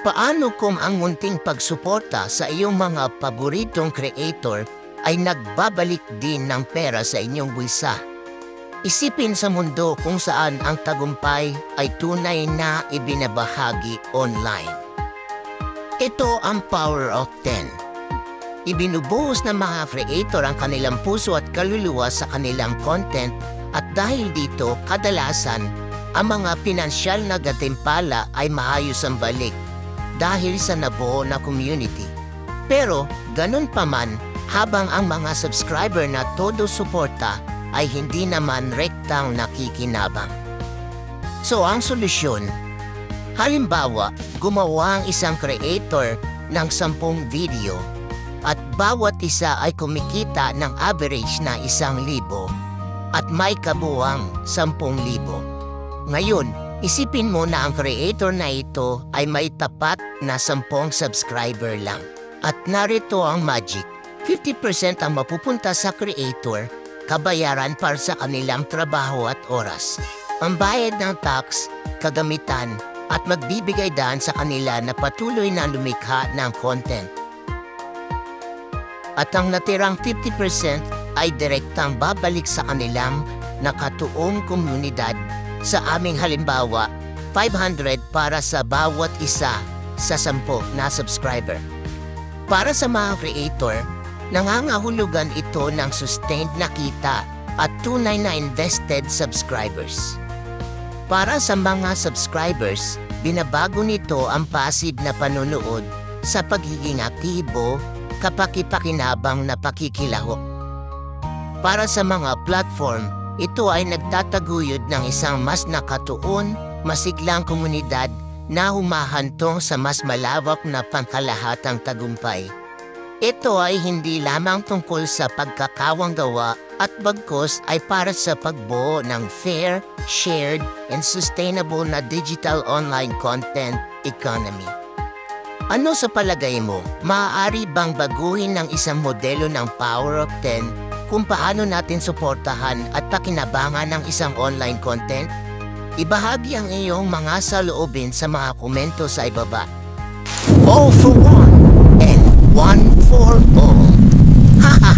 Paano kung ang munting pagsuporta sa iyong mga paboritong creator ay nagbabalik din ng pera sa inyong bulsa? Isipin sa mundo kung saan ang tagumpay ay tunay na ibinabahagi online. Ito ang Power of 10. Ibinubuhos ng mga creator ang kanilang puso at kaluluwa sa kanilang content at dahil dito kadalasan ang mga pinansyal na gatimpala ay maayos ang balik dahil sa nabuo na community. Pero ganun pa man, habang ang mga subscriber na todo suporta ay hindi naman rektang nakikinabang. So ang solusyon, halimbawa, gumawa ang isang creator ng sampung video at bawat isa ay kumikita ng average na isang libo at may kabuwang sampung libo. Ngayon, isipin mo na ang creator na ito ay may tapat na sampung subscriber lang. At narito ang magic. 50% ang mapupunta sa creator, kabayaran para sa kanilang trabaho at oras. Ang bayad ng tax, kagamitan, at magbibigay daan sa kanila na patuloy na lumikha ng content. At ang natirang 50% ay direktang babalik sa kanilang nakatuong komunidad sa aming halimbawa, 500 para sa bawat isa sa 10 na subscriber. Para sa mga creator, nangangahulugan ito ng sustained na kita at tunay na invested subscribers. Para sa mga subscribers, binabago nito ang passive na panonood sa pagiging aktibo, kapakipakinabang na pakikilahok. Para sa mga platform, ito ay nagtataguyod ng isang mas nakatuon, masiglang komunidad na humahantong sa mas malawak na pangkalahatang tagumpay. Ito ay hindi lamang tungkol sa pagkakawang gawa at bagkos ay para sa pagbuo ng fair, shared, and sustainable na digital online content economy. Ano sa palagay mo, maaari bang baguhin ng isang modelo ng Power of 10 kung paano natin suportahan at pakinabangan ng isang online content? Ibahagi ang iyong mga saloobin sa mga komento sa ibaba. All for one and one for all.